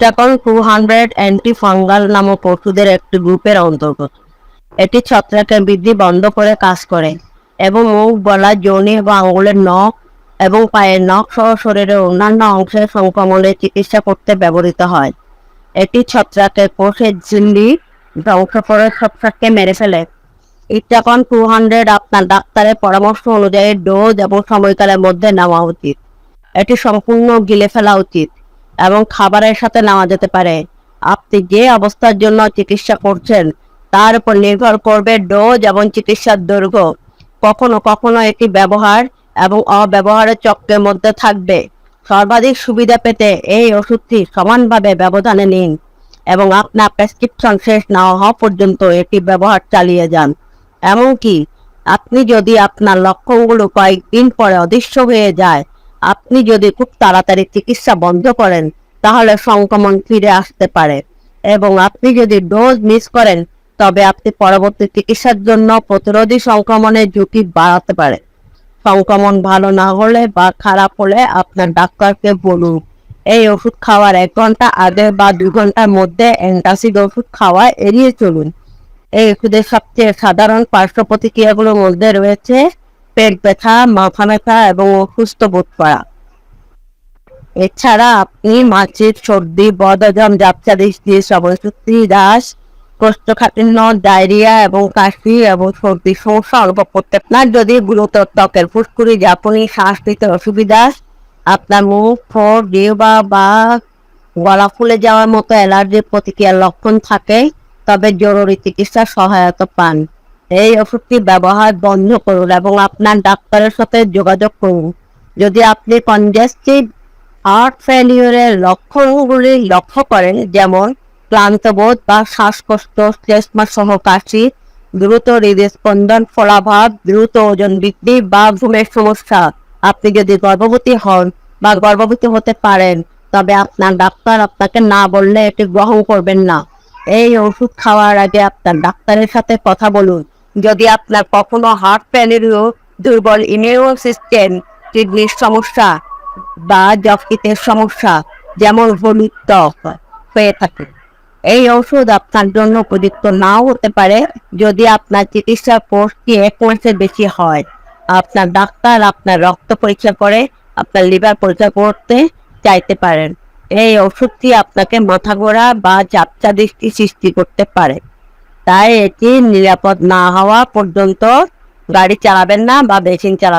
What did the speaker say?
Itracon two hundred anti fungal নামক ওষুধের একটি গ্রুপের অন্তর্গত। এটি ছত্রাকের বৃদ্ধি বন্ধ করে কাজ করে এবং মুখ, গলা, যোনি বা আঙুলের নখ এবং পায়ের নখ সহ শরীরের অন্যান্য অংশের সংক্রমণের চিকিৎসা করতে ব্যবহৃত হয়। এটি ছত্রাকের কোষের ঝিল্লি ধ্বংস করে ছত্রাককে মেরে ফেলে। ইট্রাকন টু হান্ড্রেড আপনার ডাক্তারের পরামর্শ অনুযায়ী ডোজ এবং সময়কালের মধ্যে নেওয়া উচিত। এটি সম্পূর্ণ গিলে ফেলা উচিত। এবং খাবারের সাথে নেওয়া যেতে পারে। আপনি যে অবস্থার জন্য চিকিৎসা করছেন, তার উপর নির্ভর করবে ডোজ এবং চিকিৎসার দৈর্ঘ্য। কখনো কখনো এটি ব্যবহার এবং অব্যবহারের চক্রের মধ্যে থাকবে। সর্বাধিক সুবিধা পেতে এই ওষুধটি সমানভাবে ব্যবধানে নিন এবং আপনার প্রেসক্রিপশন শেষ না হওয়া পর্যন্ত এটি ব্যবহার চালিয়ে যান। এমনকি আপনি যদি আপনার লক্ষণগুলো কয়েকদিন পরে অদৃশ্য হয়ে যায় আপনি যদি খুব তাড়াতাড়ি চিকিৎসা বন্ধ করেন, তাহলে সংক্রমণ ফিরে আসতে পারে। এবং আপনি যদি ডোজ মিস করেন, তবে আপনি পরবর্তী চিকিৎসার জন্য প্রতিরোধী সংক্রমণের ঝুঁকি বাড়াতে পারে। সংক্রমণ ভালো না হলে বা খারাপ হলে আপনার ডাক্তারকে বলুন। এই ওষুধ খাওয়ার এক ঘণ্টা আগে বা দুই ঘণ্টার মধ্যে অ্যান্টাসিড ওষুধ খাওয়া এড়িয়ে চলুন। এই ওষুধের সবচেয়ে সাধারণ পার্শ্ব প্রতিক্রিয়াগুলোর মধ্যে রয়েছে পেট ব্যথা, মাথা ব্যথা এবং অসুস্থ বোধ করা। এছাড়া আপনি মাছের সর্দি, বদহজম জাপচা দৃষ্টি শ্রবণশক্তি হ্রাস কোষ্ঠকাঠিন্য, ডায়রিয়া এবং কাশি এবং সর্দি সমস্যা অনুভব করতে আপনার যদি গুরুতর ত্বকের ফুসকুড়ি জাপনি শ্বাস নিতে অসুবিধা আপনার মুখ ফোর জিহ্বা বা গলা ফুলে যাওয়ার মতো অ্যালার্জির প্রতিক্রিয়ার লক্ষণ থাকে, তবে জরুরি চিকিৎসা সহায়তা পান। এই ওষুধটি ব্যবহার বন্ধ করুন এবং আপনার ডাক্তারের সাথে যোগাযোগ করুন। যদি আপনি কনজেস্টিভ হার্ট ফেলিওরের লক্ষণগুলি লক্ষ্য করেন, যেমন ক্লান্তবোধ বা শ্বাসকষ্ট শ্লেষ্মা সহ কাশি দ্রুত হৃদস্পন্দন ফলাভাব, দ্রুত ওজন বৃদ্ধি বা ঘুমের সমস্যা, আপনি যদি গর্ভবতী হন বা গর্ভবতী হতে পারেন, তবে আপনার ডাক্তার আপনাকে না বললে এটি গ্রহণ করবেন না। এই ওষুধ খাওয়ার আগে আপনার ডাক্তারের সাথে কথা বলুন। যদি আপনার কখনো হার্ট ফেলিওর দুর্বল ইমিউন সিস্টেম কিডনির সমস্যা বা যকৃতের সমস্যা, যেমন হলুদ ত্বক হয়ে থাকে, এই ওষুধ আপনার জন্য উপযুক্ত নাও হতে পারে। যদি আপনার চিকিৎসার কোর্সটি এক মাসের বেশি হয়, আপনার ডাক্তার আপনার রক্ত পরীক্ষা করে আপনার লিভার পরীক্ষা করতে চাইতে পারেন। এই ওষুধটি আপনাকে মাথা ঘোরা বা চাপচা দৃষ্টি সৃষ্টি করতে পারে। তাই এটি নিরাপদ না হওয়া পর্যন্ত গাড়ি চালাবেন না বা মেশিন চালাবেন